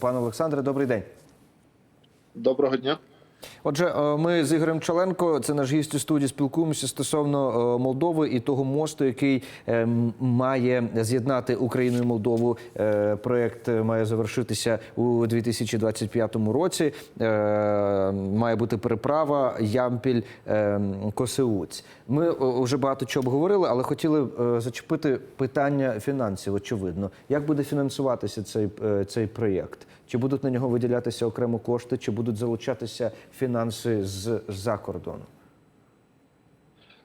Пане Олександре, добрий день. Доброго дня. Отже, е, ми з Ігорем Чаленко, це наш гість у студії, спілкуємося стосовно е, Молдови і того мосту, який е, має з'єднати Україну і Молдову. Проєкт має завершитися у 2025 році. Має бути переправа Ямпіль Косеуць. Ми вже багато чого обговорили, але хотіли зачепити питання фінансів. Очевидно, як буде фінансуватися цей, цей проєкт? Чи будуть на нього виділятися окремо кошти, чи будуть залучатися фінанси з за кордону?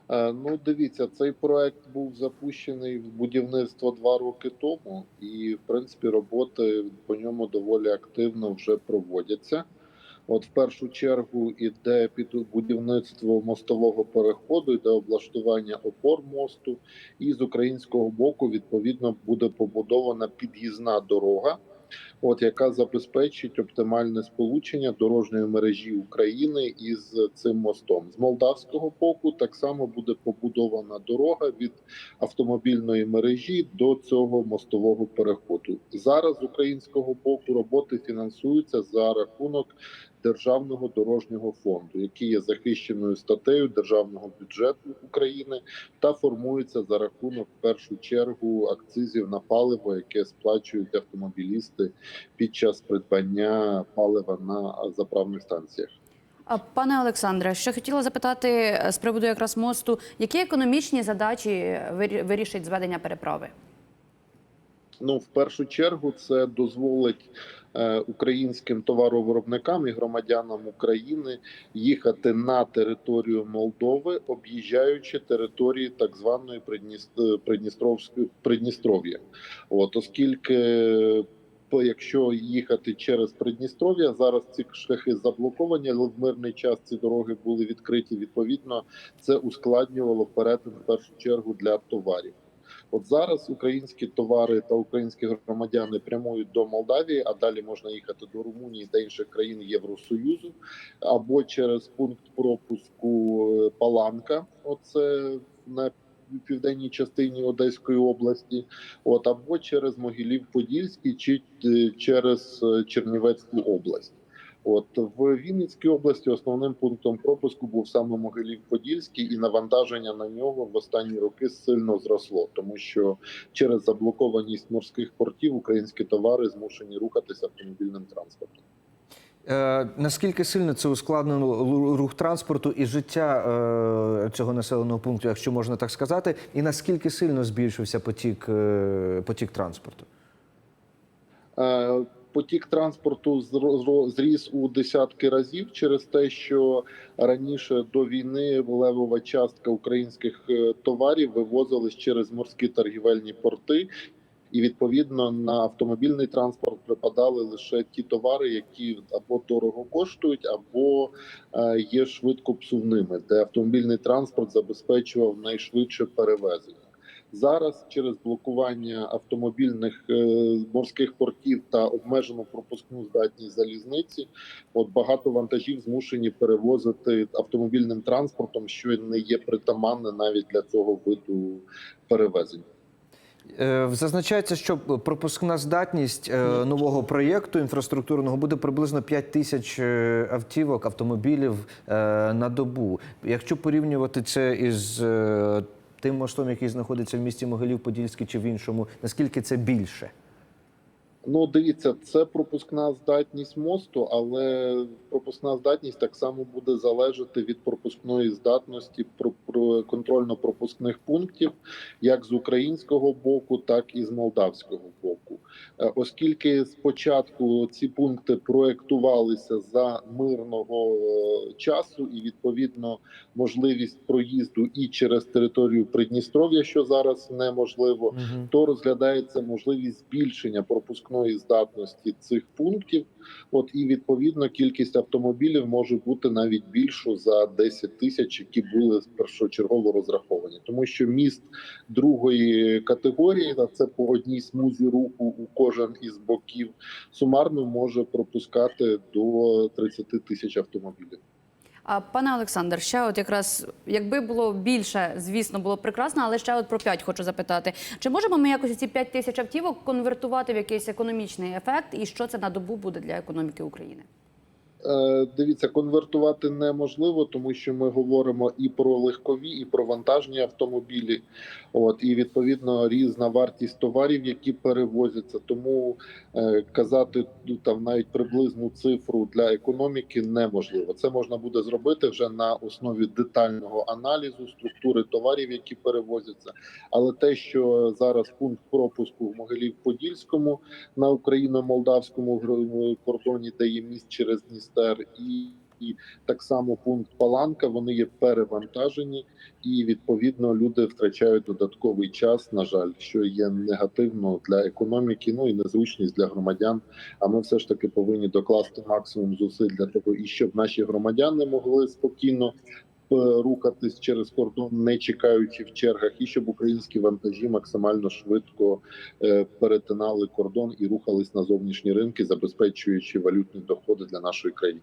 Е, Ну, дивіться, цей проект був запущений в будівництво два роки тому, і в принципі роботи по ньому доволі активно вже проводяться. От в першу чергу іде під будівництво мостового переходу, йде облаштування опор мосту, і з українського боку відповідно буде побудована під'їзна дорога. От яка забезпечить оптимальне сполучення дорожньої мережі України із цим мостом. З молдавського боку так само буде побудована дорога від автомобільної мережі до цього мостового переходу. Зараз з українського боку роботи фінансуються за рахунок державного дорожнього фонду, який є захищеною статтею державного бюджету України, та формується за рахунок в першу чергу акцизів на паливо, яке сплачують автомобілісти під час придбання палива на заправних станціях. А, Пане Олександре, ще хотіла запитати е, з приводу якраз мосту, які економічні задачі вирі- вирішить зведення переправи? Ну, в першу чергу, це дозволить е, українським товаровиробникам і громадянам України їхати на територію Молдови, об'їжджаючи території так званої Придністровської Придністров'я. От оскільки. То якщо їхати через Придністров'я, зараз ці шляхи заблоковані, але в мирний час ці дороги були відкриті. Відповідно, це ускладнювало перетин в першу чергу для товарів. От зараз українські товари та українські громадяни прямують до Молдавії, а далі можна їхати до Румунії та інших країн Євросоюзу, або через пункт пропуску е, Паланка, оце на південній частині Одеської області, от або через Могилів-Подільський чи е, через е, Чернівецьку область. От в Вінницькій області основним пунктом пропуску був саме Могилів-Подільський, і навантаження на нього в останні роки сильно зросло, тому що через заблокованість морських портів українські товари змушені рухатися автомобільним транспортом. Е, наскільки сильно це ускладнило рух транспорту і життя е, цього населеного пункту, якщо можна так сказати, і наскільки сильно збільшився потік, е, потік транспорту? Потік транспорту зріс у десятки разів через те, що раніше до війни левова частка українських товарів вивозилась через морські торгівельні порти, і відповідно на автомобільний транспорт припадали лише ті товари, які або дорого коштують, або е, є швидко псувними, де автомобільний транспорт забезпечував найшвидше перевезення. Зараз через блокування автомобільних е, морських портів та обмежену пропускну здатність залізниці, от багато вантажів змушені перевозити автомобільним транспортом, що не є притаманне навіть для цього виду перевезень. Е, Зазначається, що пропускна здатність е, нового проєкту інфраструктурного буде приблизно 5 тисяч е, автівок, автомобілів на добу. Якщо порівнювати це із тим мостом, який знаходиться в місті Могилів-Подільський чи в іншому, наскільки це більше? Ну, дивіться, це пропускна здатність мосту, але пропускна здатність так само буде залежати від пропускної здатності про, про контрольно-пропускних пунктів, як з українського боку, так і з молдавського боку. Е, Оскільки спочатку ці пункти проектувалися за мирного е, часу, і відповідно можливість проїзду і через територію Придністров'я, що зараз неможливо, Угу. то розглядається можливість збільшення пропускної здатності цих пунктів. От і відповідно кількість автомобілів може бути навіть більшу за 10 тисяч, які були першочергово розраховані, тому що міст другої категорії, а це по одній смузі руху у кожен із боків, сумарно може пропускати до 30 тисяч автомобілів. А пане Олександр, ще от якраз якби було більше, звісно, було б прекрасно, але ще от про 5 хочу запитати. Чи можемо ми якось ці 5 тисяч автівок конвертувати в якийсь економічний ефект, і що це на добу буде для економіки України? Е, Дивіться, конвертувати неможливо, тому що ми говоримо і про легкові, і про вантажні автомобілі. От і відповідно різна вартість товарів, які перевозяться. Тому е, казати ну, там навіть приблизну цифру для економіки неможливо. Це можна буде зробити вже на основі детального аналізу структури товарів, які перевозяться. Але те, що зараз пункт пропуску в Могилів-Подільському на україно-молдавському кордоні, де є міст через Дністер, і, і так само пункт Паланка, вони є перевантажені, і відповідно люди втрачають додатковий час. На жаль, що є негативно для економіки, ну і незручність для громадян. А ми все ж таки повинні докласти максимум зусиль для того, і щоб наші громадяни могли спокійно. Е, Рухатись через кордон, не чекаючи в чергах, і щоб українські вантажі максимально швидко е, перетинали кордон і рухались на зовнішні ринки, забезпечуючи валютні доходи для нашої країни.